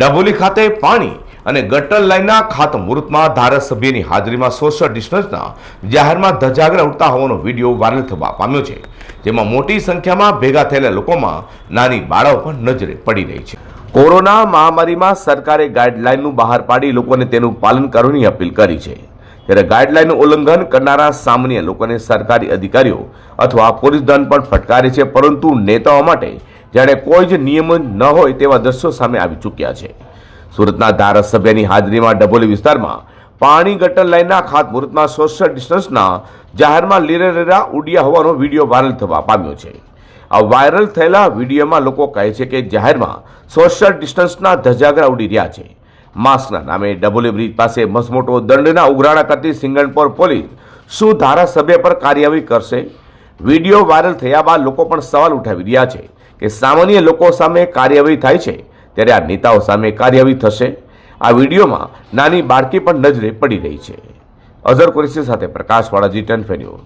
ડભોલી ખાતે પાણી અને ગટર લાઇનના ખાતમુહૂર્તમાં ધારાસભ્યની હાજરીમાં સોશિયલ ડિસ્ટન્સના જાહેરમાં ધજાગરા ઉડતા હોવાનો વીડિયો વાયરલ થવા પામ્યો છે. જેમાં મોટી સંખ્યામાં ભેગા થયેલા લોકોમાં નાની બાળાઓ પણ નજરે પડી રહી છે. કોરોના મહામારીમાં સરકારે ગાઈડલાઇનનું બહાર પાડી લોકોને તેનું પાલન કરવાની અપીલ કરી છે. ત્યારે ગાઈડલાઈનનું ઉલ્લંઘન કરનારા સામાન્ય લોકોને સરકારી અધિકારીઓ અથવા પોલીસ દંડ પણ ફટકારે છે, પરંતુ નેતાઓ માટે જાણે કોઈ જ નિયમ ન હોય તેવા દ્રશ્યો સામે આવી ચૂક્યા છે. સુરતના ધારાસભ્યની હાજરીમાં ડભોલી વિસ્તારમાં પાણી ગટર લાઇનના ખાતમુહૂર્તમાં સોશિયલ ડિસ્ટન્સના જાહેરમાં લીરેરેરા ઉડ્યા હોવાનો વીડિયો વાયરલ થવા પામ્યો છે. આ વાયરલ થયેલા વિડીયોમાં લોકો કહે છે કે જાહેરમાં સોશિયલ ડિસ્ટન્સના ધજાગરા ઉડી રહ્યા છે. માસ્કના નામે ડબોલી બ્રિજ પાસે મસમોટો દંડના ઉઘરાણા કરતી સિંગણપોર પોલીસ શું ધારાસભ્ય પર કાર્યવાહી કરશે? વીડિયો વાયરલ થયા બાદ લોકો પણ સવાલ ઉઠાવી રહ્યા છે. કે સામાન્ય લોકો સામે કાર્યવાહી થાય છે, ત્યારે આ નેતાઓ સામે કાર્યવાહી થશે. આ વિડીયોમાં નાની બાળકી પણ નજરે પડી રહી છે. અઝર કુરેશી સાથે પ્રકાશવાળા જી ટેન ફેન્યુ